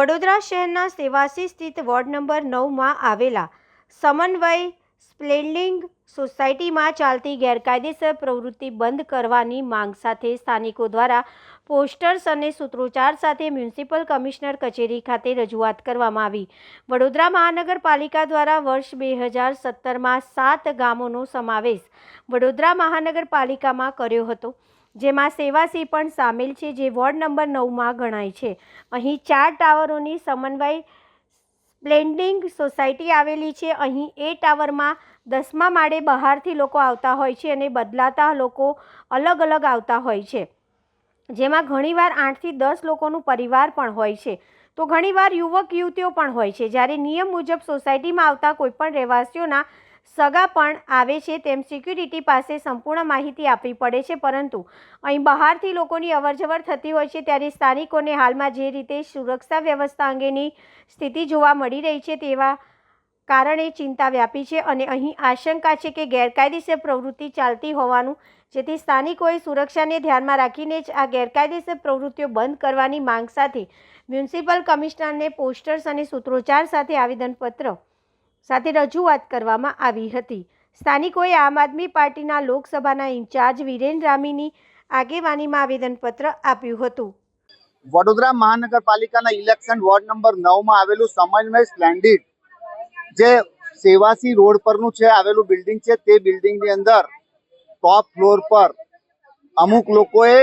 વડોદરા શહેરના સેવાસી સ્થિત ward number નવમાં આવેલા સમન્વય સ્પ્લેન્ડિંગ સોસાયટીમાં ચાલતી ગેરકાયદેસર પ્રવૃત્તિ બંધ કરવાની માંગ સાથે સ્થાનિકો દ્વારા પોસ્ટર્સ અને સૂત્રોચ્ચાર સાથે મ્યુનિસિપલ કમિશનર કચેરી ખાતે રજૂઆત કરવામાં આવી. વડોદરા મહાનગરપાલિકા દ્વારા વર્ષ બે હજાર સત્તરમાં સાત ગામોનો સમાવેશ વડોદરા મહાનગરપાલિકામાં કર્યો હતો. જેમાં સેવાસી પણ સામેલ છે, જે વોર્ડ નંબર નવમાં ગણાય છે. અહીં ચાર ટાવરોની સમન્વય સ્પ્લેન્ડિંગ સોસાયટી આવેલી છે. અહીં એ ટાવરમાં દસમા માળે બહારથી લોકો આવતા હોય છે અને બદલાતા લોકો અલગ અલગ આવતા હોય છે. જેમાં ઘણીવાર આઠથી દસ લોકોનું પરિવાર પણ હોય છે. તો ઘણીવાર યુવક, યુવતીઓ પણ હોય છે. જ્યારે નિયમ મુજબ સોસાયટીમાં આવતા કોઈપણ રહેવાસીઓના સગા પણ આવે છે, તેમ સિક્યુરિટી પાસે સંપૂર્ણ માહિતી આપવી પડે છે. પરંતુ અહીં બહારથી લોકોની અવરજવર થતી હોય છે, ત્યારે સ્થાનિકોને હાલમાં જે રીતે સુરક્ષા વ્યવસ્થા અંગેની સ્થિતિ જોવા મળી રહી છે, તેવા કારણે ચિંતા વ્યાપી છે અને અહીં આશંકા છે કે ગેરકાયદેસર પ્રવૃત્તિ ચાલતી હોવાનું, જેથી સ્થાનિકોએ સુરક્ષાને ધ્યાનમાં રાખીને જ આ ગેરકાયદેસર પ્રવૃત્તિઓ બંધ કરવાની માંગ સાથે મ્યુનિસિપલ કમિશનરને પોસ્ટર્સ અને સૂત્રોચ્ચાર સાથે આવેદનપત્ર સાથે રજૂઆત કરવામાં આવી હતી. સ્થાનિકોએ આમ આદમી પાર્ટીના લોકસભાના ઇન્ચાર્જ વિરેન રામીની આગેવાનીમાં આવેદનપત્ર આપ્યું હતું. વડોદરા મહાનગરપાલિકાના ઇલેક્શન વોર્ડ નંબર નવમાં આવેલું સમન્વય સ્પ્લેન્ડિડ જે સેવાસી રોડ પરનું છે આવેલું બિલ્ડિંગ છે તે બિલ્ડિંગની અંદર ટોપ ફ્લોર પર અમુક લોકોએ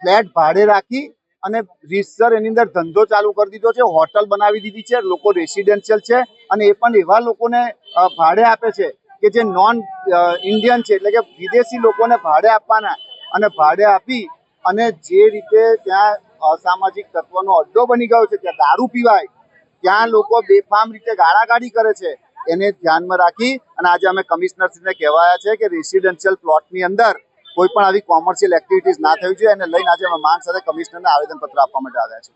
ફ્લેટ ભાડે રાખી અને રીતસર એની અંદર ધંધો ચાલુ કરી દીધો છે, હોટલ બનાવી દીધી છે, લોકો રેસિડેન્શિયલ છે અને એ પણ એવા લોકોને ભાડે આપે છે કે જે નોન ઇન્ડિયન છે, એટલે કે વિદેશી લોકોને ભાડે આપવાના અને ભાડે આપી અને જે રીતે ત્યાં અસામાજિક તત્વનો અડ્ડો બની ગયો છે, ત્યાં દારૂ પીવાય ત્યાં લોકો બેફામ રીતે ગાળાગાળી કરે છે. એને ધ્યાનમાં રાખી અને આજે અમે કમિશનરશ્રીને કહેવાયા છે કે રેસિડેન્શિયલ પ્લોટની અંદર કોઈ પણ આવી કોમર્શિયલ એક્ટિવિટીઝ ના થવી જોઈએ. એને લઈને આજે અમે માંગ સાથે કમિશનરને આવેદનપત્ર આપવા માટે આવ્યા છે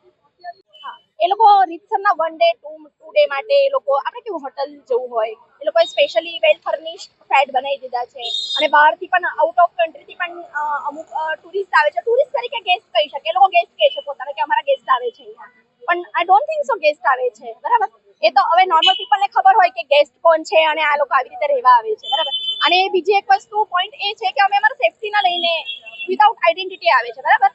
એ લોકો રીતસરના one day to two day માટે એ લોકો આપણે કેવું હોટલ જવું હોય, એ લોકોએ સ્પેશિયલી વેલ ફર્નિશ્ડ ફ્લેટ બનાવી દીધા છે. અને બહારથી પણ આઉટ ઓફ કન્ટ્રીથી પણ અમુક ટુરિસ્ટ આવે છે. ટુરિસ્ટ તરીકે ગેસ્ટ કહી શકે. એ લોકો ગેસ્ટ કહે છે પોતાને કે અમારા ગેસ્ટ આવે છે અહીંયા. પણ I don't think so guest આવે છે. બરાબર? એ તો હવે નોર્મલ પીપલને ખબર હોય કે ગેસ્ટ કોણ છે અને આ લોકો આવી રીતે રહેવા આવે છે. બરાબર? અને બીજી એક વસ્તુ પોઈન્ટ એ છે કે અમે અમારા સેફટીના લઈને વિધાઉટ આઈડેન્ટિટી આવે છે. બરાબર?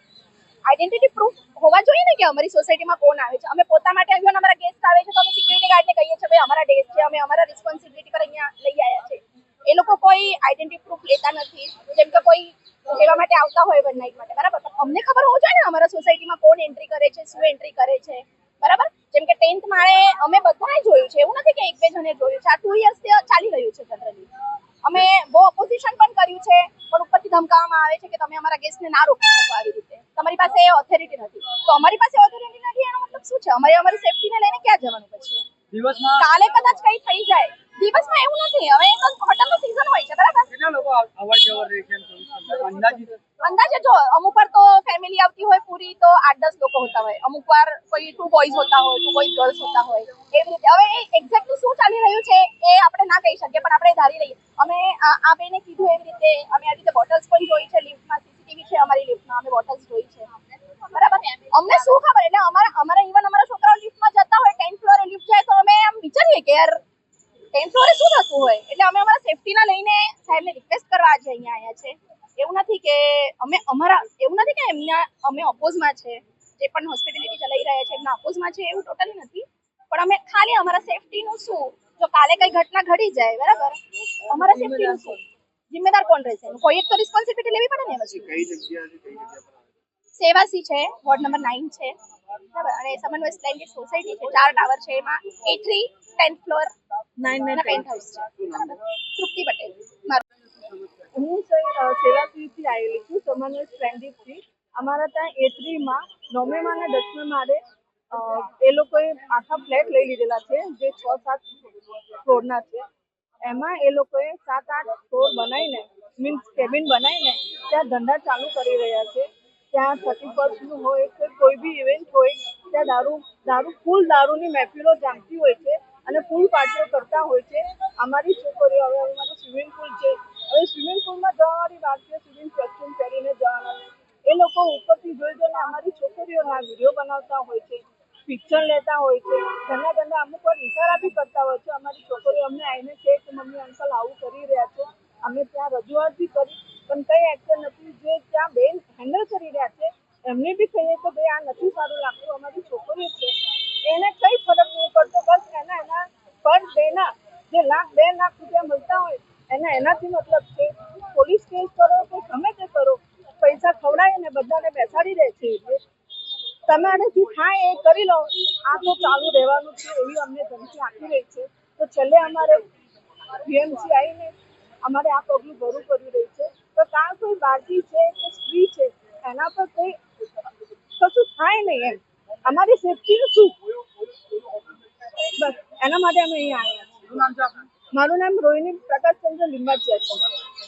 આઈડેન્ટિટી પ્રૂફ હોવા જોઈએ ને કે અમારી સોસાયટીમાં કોણ આવે છે? અમે પોતા માટે આવ્યો અમારા ગેસ્ટ આવે છે તો અમે સિક્યુરિટી ગાર્ડને કહીએ છીએ, ભાઈ, અમારા ડેસ્ટ છે, અમે અમારા રિસ્પોન્સિબિલિટી પર અહીંયા લઈ આવ્યા છે. એ લોકો કોઈ આઈડેન્ટિટી પ્રૂફ લેતા નથી. જેમ કે કોઈ રહેવા માટે આવતા હોય વન નાઇટ માટે બરાબર? અમને ખબર હોવું જોઈએ ને અમારા સોસાયટીમાં કોણ એન્ટ્રી કરે છે શું એન્ટ્રી કરે છે બરાબર? જેમ કે ટેન્થ માળે અમે બધાએ જોયું છે એવું નથી કે એક બે જણે જોયું છે આ ટુ યર્સ ચાલી રહ્યું છે જનરલી અમે બહુ ઓપોઝિશન પણ કર્યું છે પણ ઉપરથી ધમકાવવામાં આવે છે કે તમે અમારા ગેસ્ટને ના રોકી શકો આવી રીતે. તમારી પાસે એ ઓથોરિટી નથી. તો અમારી પાસે ઓથોરિટી નથી એનો મતલબ શું છે? અમારે અમારી સેફટીને લઈને ક્યાં જવાનું પછી? કાલે કદાચ કંઈ થઈ જાય દિવસમાં એવું નથી. હવે એક નું સીઝન હોય છે બરાબર? કેટલા લોકો અવ- અવર જવર રહે છે? અંદાજિત? અંદાજે જો અમુક વાર તો ફેમિલી આવતી હોય પૂરી તો આઠ દસ લોકો હોતા હોય. અમુક વાર કોઈ ટુ બોયઝ હોતા હોય ટુ બોયઝ ગર્લ્સ હોતા હોય. એવી રીતે. હવે એક્ઝેક્ટલી શું ચાલી રહ્યું છે એ આપણે ના કહી શકીએ પણ આપણે ધારી લઈએ. અમે આ આ બેને કીધું એવી રીતે. અમે આવી રીતે બોટલ્સ પણ જોઈ છે લિફ્ટમાં સીસીટીવી છે અમારી લિફ્ટમાં અમે બોટલ્સ જોઈ છે બરાબર અમને શું ખબર એટલે અમારા અમારા ઇવન અમારા છોકરાઓ લિફ્ટમાં જતા હોય ટેન્થ ફ્લોરે લિફ્ટ જાય તો અમે આમ વિચારીએ કે યાર ટેન્થ ફ્લોરે શું થતું હોય. એટલે અમે અમારા સેફટીના લઈને સાહેબને રિક્વેસ્ટ કરવા આજે અહીંયા આવ્યા છે. એવું નથી કે અમે અમારા એવું નથી કે એમના અમે ઓપોઝમાં છે. જે પણ હોસ્પિટેલિટી ચલાવી રહ્યા છે એમના ઓપોઝમાં છે એવું ટોટલી નથી. પણ અમે ખાલી અમારા સેફટીનું શું? જો કાલે કઈ ઘટના ઘડી જાય બરાબર? અમારા સેફટીનું શું? જિમ્મેદાર કોણ રહેશે? કોઈ એક તો રિસ્પોન્સિબિલિટી લેવી પડે ને વસ્તુ. કઈ જગ્યા સેવાસી છે વોર્ડ નંબર નાઇન છે. બરાબર? અને સમન્વય સ્પ્લેન્ડિડ સોસાયટી છે ચાર ટાવર છે એમાં. એ થ્રી ટેન્થ ફ્લોર નાઇન ને પેન્ટ હાઉસ તૃપ્તિ પટેલ. મારું હું સેવાશ્રીથી આવેલી છું સમન્વય સ્પ્લેન્ડિડથી અમારા ત્યાં એ થ્રીમાં નવમેમાં અને દસમે માળે એ લોકોએ આખા ફ્લેટ લઈ લીધેલા છે જે છ સાત ફ્લોરના છે. એમાં એ લોકોએ સાત આઠ ફ્લોર બનાવીને મીન્સ કેબિન બનાવીને ત્યાં ધંધા ચાલુ કરી રહ્યા છે. ત્યાં થર્ટી ફર્સ્ટનું હોય કે કોઈ બી ઇવેન્ટ હોય ત્યાં દારૂ દારૂ ફૂલ દારૂની મહેફિલો જામતી હોય છે. અને ફૂલ પાર્ટીઓ કરતા હોય છે. અમારી છોકરીઓ હવે અમારું સ્વિમિંગ પુલ છે. હવે સ્વિમિંગ પુલમાં વાત છે સ્વિમિંગ કોસ્ટ્યુમ પહેરીને જવાના એ લોકો ઉપરથી જોઈ જોઈને અમારી છોકરીઓના વીડિયો બનાવતા હોય છે પિક્ચર લેતા હોય છે. ઘણા ઘણા અમુક વાર ઇશારા બી કરતા હોય છે. અમારી છોકરીઓ અમને આવીને કહે કે, મમ્મી અંકલ આવું કરી રહ્યા છે. અમે ત્યાં રજૂઆત બી કરી પણ કઈ એક્શન નથી જે ત્યાં બેન હેન્ડલ કરી રહ્યા છે એમને બી કહીએ કે ભાઈ આ નથી સારું લાગતું અમારી છોકરીઓ છે એને કઈ ફરક નહીં પડતો બસ એના એના પર ડેના જે લાખ લાખ રૂપિયા મળતા હોય, એને એનાથી મતલબ છે પોલીસ કેસ કરો કે ગમે તે કરો, પૈસા ખવડાવીને બધાને બેસાડી દે છે. તમારાથી થાય એ કરી લો. આ તો ચાલુ રહેવાનું છે, એવી અમને ધમકી આપી રહી છે. તો છેલ્લે અમારે બીએમસી આવીને અમારે આ પગલું ભરવું પડી રહ્યું છે. તો કાં કોઈ બાળકી છે કે સ્ત્રી છે, એના પર કોઈ કશું થાય નહીં એમ. અમારી સેફટીનું શું? બસ, એના માટે અમે અહીંયા આવ્યા મારું નામ રોહિણી પ્રકાશચંદ્ર લિંબાચિયા છે.